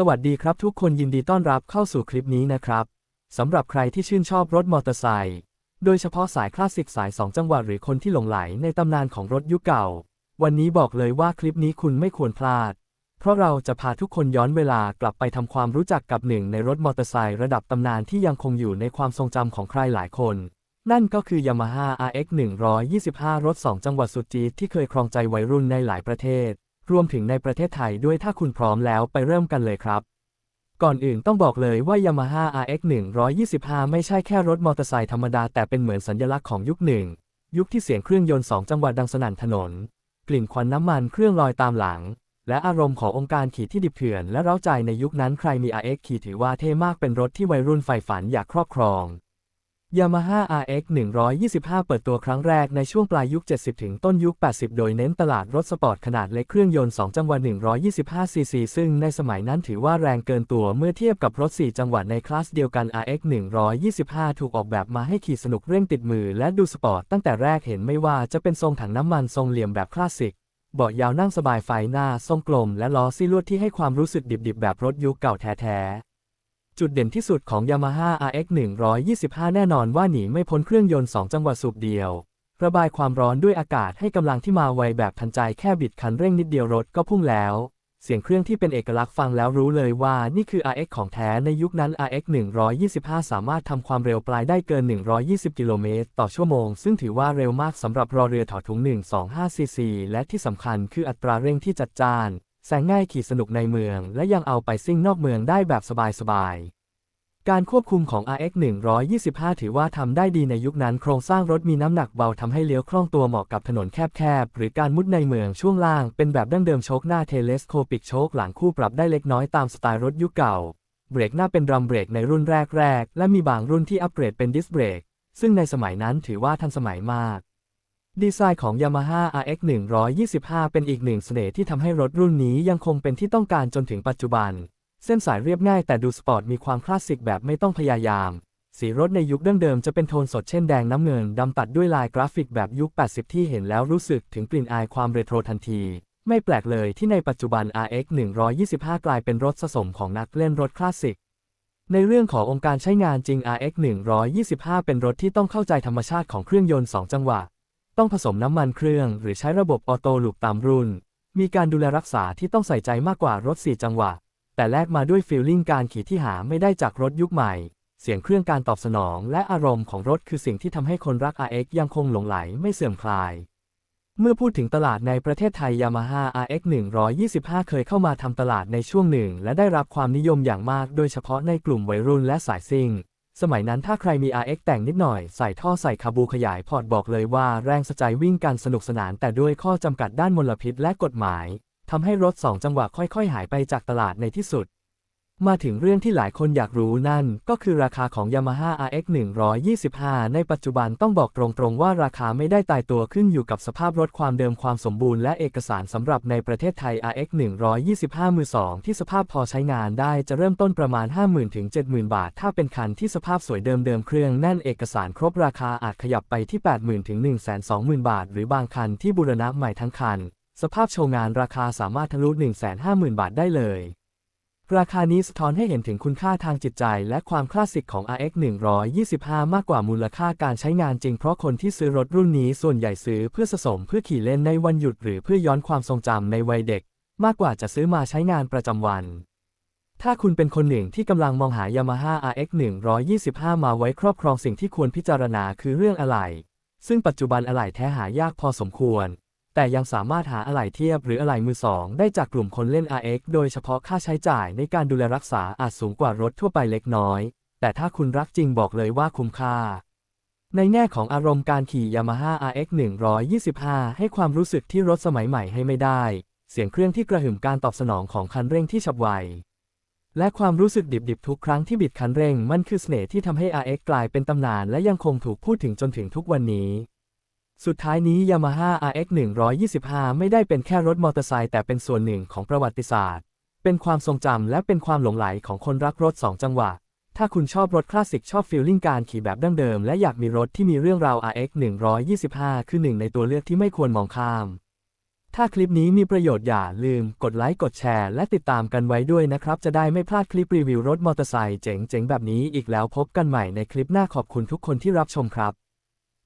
สวัสดีครับทุกคนยินดีต้อนรับเข้าสู่คลิปนี้นะครับสำหรับใครที่ชื่นชอบรถมอเตอร์ไซค์โดยเฉพาะสายคลาสสิกสาย 2 จังหวะหรือคนที่หลงไหลในตำนานของรถยุคเก่า วันนี้บอกเลยว่าคลิปนี้คุณไม่ควรพลาด เพราะเราจะพาทุกคนย้อนเวลากลับไปทำความรู้จักกับหนึ่งในรถมอเตอร์ไซค์ระดับตำนานที่ยังคงอยู่ในความทรงจำของใครหลายคน นั่นก็คือ Yamaha RX 125 รถ 2 จังหวะสุดจี๊ดที่เคยครองใจวัยรุ่นในหลายประเทศ รวมถึงในประเทศไทยด้วยถ้าคุณพร้อมแล้วไปเริ่มกันเลยครับ ก่อนอื่นต้องบอกเลยว่า Yamaha RX 125 ไม่ใช่แค่รถมอเตอร์ไซค์ธรรมดาแต่เป็นเหมือนสัญลักษณ์ของยุคหนึ่ง ยุคที่เสียงเครื่องยนต์2จังหวะดังสนั่นถนน กลิ่นควันน้ำมันเครื่องลอยตามหลัง และอารมณ์ขององค์การขี่ที่ดิบเถื่อนและเร้าใจในยุคนั้นใครมี RX ขี่ถือว่าเท่มากเป็นรถที่วัยรุ่นใฝ่ฝันอยากครอบครอง Yamaha RX 125 เปิดตัวครั้งแรกในช่วงปลายยุค 70 ถึงต้นยุค 80 โดยเน้นตลาดรถสปอร์ตขนาดเล็กเครื่องยนต์ 2 จังหวะ 125 ซีซี ซึ่งในสมัยนั้นถือว่าแรงเกินตัวเมื่อเทียบกับรถ 4 จังหวะในคลาสเดียวกัน RX 125 ถูกออกแบบมาให้ขี่สนุกเร่งติดมือและดูสปอร์ตตั้งแต่แรกเห็นไม่ว่าจะเป็นทรงถังน้ำมันทรงเหลี่ยมแบบคลาสสิกเบาะยาวนั่งสบายไฟหน้าทรงกลม และล้อซี่ลวดที่ให้ความรู้สึกดิบๆแบบรถยุคเก่าแท้ๆ จุดเด่นที่สุดของ Yamaha RX 125 แน่นอนว่าหนีไม่พ้นเครื่องยนต์ 2 จังหวะสูบเดียว ระบายความร้อนด้วยอากาศให้กำลังที่มาไวแบบทันใจแค่บิดคันเร่งนิดเดียวรถก็พุ่งแล้ว เสียงเครื่องที่เป็นเอกลักษณ์ฟังแล้วรู้เลยว่านี่คือ RX ของแท้ในยุคนั้น RX 125 สามารถทำความเร็วปลายได้เกิน 120 กิโลเมตรต่อชั่วโมง ซึ่งถือว่าเร็วมากสำหรับรอเรือถอดถุง 125ซีซีและที่สำคัญคืออัตราเร่งที่จัดจ้าน แสงง่ายขี่สนุกในเมืองและยังเอาไปซิ่งนอกเมืองได้แบบสบายๆ การควบคุมของ RX 125 ถือว่าทำได้ดีในยุคนั้น โครงสร้างรถมีน้ำหนักเบาทำให้เลี้ยวคล่องตัวเหมาะกับถนนแคบๆ หรือการมุดในเมืองช่วงล่าง เป็นแบบดั้งเดิมโชคหน้าเทเลสโคปิกโชคหลังคู่ปรับได้เล็กน้อยตามสไตล์รถยุคเก่า เบรกหน้าเป็นดรัมเบรกในรุ่นแรกๆ และมีบางรุ่นที่อัปเกรดเป็นดิสเบรกซึ่งในสมัยนั้นถือว่าทันสมัยมาก ดีไซน์ของ Yamaha RX 125 เป็นอีกหนึ่งเสน่ห์ที่ทำให้รถรุ่นนี้ยังคงเป็นที่ต้องการจนถึงปัจจุบัน เส้นสายเรียบง่ายแต่ดูสปอร์ตมีความคลาสสิกแบบไม่ต้องพยายาม สีรถในยุคดั้งเดิมจะเป็นโทนสดเช่นแดงน้ำเงินดำตัดด้วยลายกราฟิกแบบยุค 80 ที่เห็นแล้วรู้สึกถึงกลิ่นอายความเรโทรทันที ไม่แปลกเลยที่ในปัจจุบัน RX 125 กลายเป็นรถสะสมของนักเล่นรถคลาสสิกในเรื่องขององค์การใช้งานจริง RX 125 เป็นรถที่ต้องเข้าใจธรรมชาติของเครื่องยนต์ 2 จังหวะ ต้องผสมน้ำมันเครื่อง หรือใช้ระบบออโต้ลูปตามรุ่น มีการดูแลรักษาที่ต้องใส่ใจมากกว่ารถ 4 จังหวะ แต่แลกมาด้วยฟีลลิ่งการขี่ที่หาไม่ได้จากรถยุคใหม่ เสียงเครื่องการตอบสนองและอารมณ์ของรถคือสิ่งที่ทำให้คนรัก RX ยังคงหลงไหลไม่เสื่อมคลาย เมื่อพูดถึงตลาดในประเทศไทย Yamaha RX 125 เคยเข้ามาทำตลาดในช่วงหนึ่ง และได้รับความนิยมอย่างมาก โดยเฉพาะในกลุ่มวัยรุ่นและสายซิ่ง สมัยนั้นถ้าใครมี RX แต่งนิดหน่อย ใส่ท่อใส่คาบูขยายพอร์ตบอกเลยว่าแรงสะใจวิ่งกันสนุกสนาน แต่ด้วยข้อจำกัดด้านมลพิษและกฎหมายทำให้รถ 2 จังหวะค่อยๆ หายไปจากตลาดในที่สุด มาถึงเรื่องที่หลายคนอยากรู้นั่น ก็คือราคาของ Yamaha RX 125 ในปัจจุบันต้องบอกตรงๆว่าราคาไม่ได้ตายตัวขึ้นอยู่กับสภาพรถความเดิมความสมบูรณ์และเอกสารสำหรับในประเทศไทย RX 125 มือ 2 ที่สภาพพอใช้งานได้จะเริ่มต้นประมาณ 50,000 ถึง 70,000 บาท ถ้าเป็นคันที่สภาพสวยเดิมเดิมเครื่องแน่นเอกสารครบราคาอาจขยับไปที่ 80,000 ถึง 120,000 บาท หรือบางคันที่บูรณะใหม่ทั้งคัน สภาพโชว์งานราคาสามารถทะลุ 150,000 บาทได้เลย ราคานี้สะท้อนให้เห็นถึงคุณค่าทางจิตใจ และความคลาสสิกของ RX 125 มากกว่ามูลค่าการใช้งานจริง เพราะคนที่ซื้อรถรุ่นนี้ส่วนใหญ่ซื้อเพื่อสะสมเพื่อขี่เล่นในวันหยุดหรือเพื่อย้อนความทรงจำในวัยเด็ก มากกว่าจะซื้อมาใช้งานประจำวัน ถ้าคุณเป็นคนหนึ่งที่กำลังมองหา Yamaha RX 125 มาไว้ครอบครองสิ่งที่ควรพิจารณาคือเรื่องอะไหล่ซึ่งปัจจุบันอะไหล่แท้หายากพอสมควร แต่ยังสามารถหาอะไหล่เทียบหรืออะไหล่มือสองได้จากกลุ่มคนเล่น RX โดยเฉพาะค่าใช้จ่ายในการดูแลรักษาอาจสูงกว่ารถทั่วไปเล็กน้อย แต่ถ้าคุณรักจริงบอกเลยว่าคุ้มค่า ในแง่ของอารมณ์การขี่ Yamaha RX 125 ให้ความรู้สึกที่รถสมัยใหม่ให้ไม่ได้ เสียงเครื่องที่กระหึ่มการตอบสนองของคันเร่งที่ฉับไวและความรู้สึกดิบๆ ทุกครั้งที่บิดคันเร่ง มันคือเสน่ห์ที่ทำให้ RX กลายเป็นตำนานและยังคงถูกพูดถึงจนถึงทุกวันนี้ สุดท้ายนี้ Yamaha RX 125 ไม่ได้เป็นแค่รถมอเตอร์ไซค์แต่เป็นส่วนหนึ่งของประวัติศาสตร์ เป็นความทรงจำและเป็นความหลงไหลของคนรักรถ 2 จังหวะ ถ้าคุณชอบรถคลาสสิกชอบฟีลลิ่งการขี่แบบดั้งเดิม และอยากมีรถที่มีเรื่องราว RX 125 คือหนึ่งในตัวเลือกที่ไม่ควรมองข้าม ถ้าคลิปนี้มีประโยชน์อย่าลืม กดไลค์กดแชร์ และติดตามกันไว้ด้วยนะครับ จะได้ไม่พลาดคลิปรีวิวรถมอเตอร์ไซค์เจ๋งๆแบบนี้อีกแล้วพบกันใหม่ในคลิปหน้าขอบคุณทุกคนที่รับชมครับ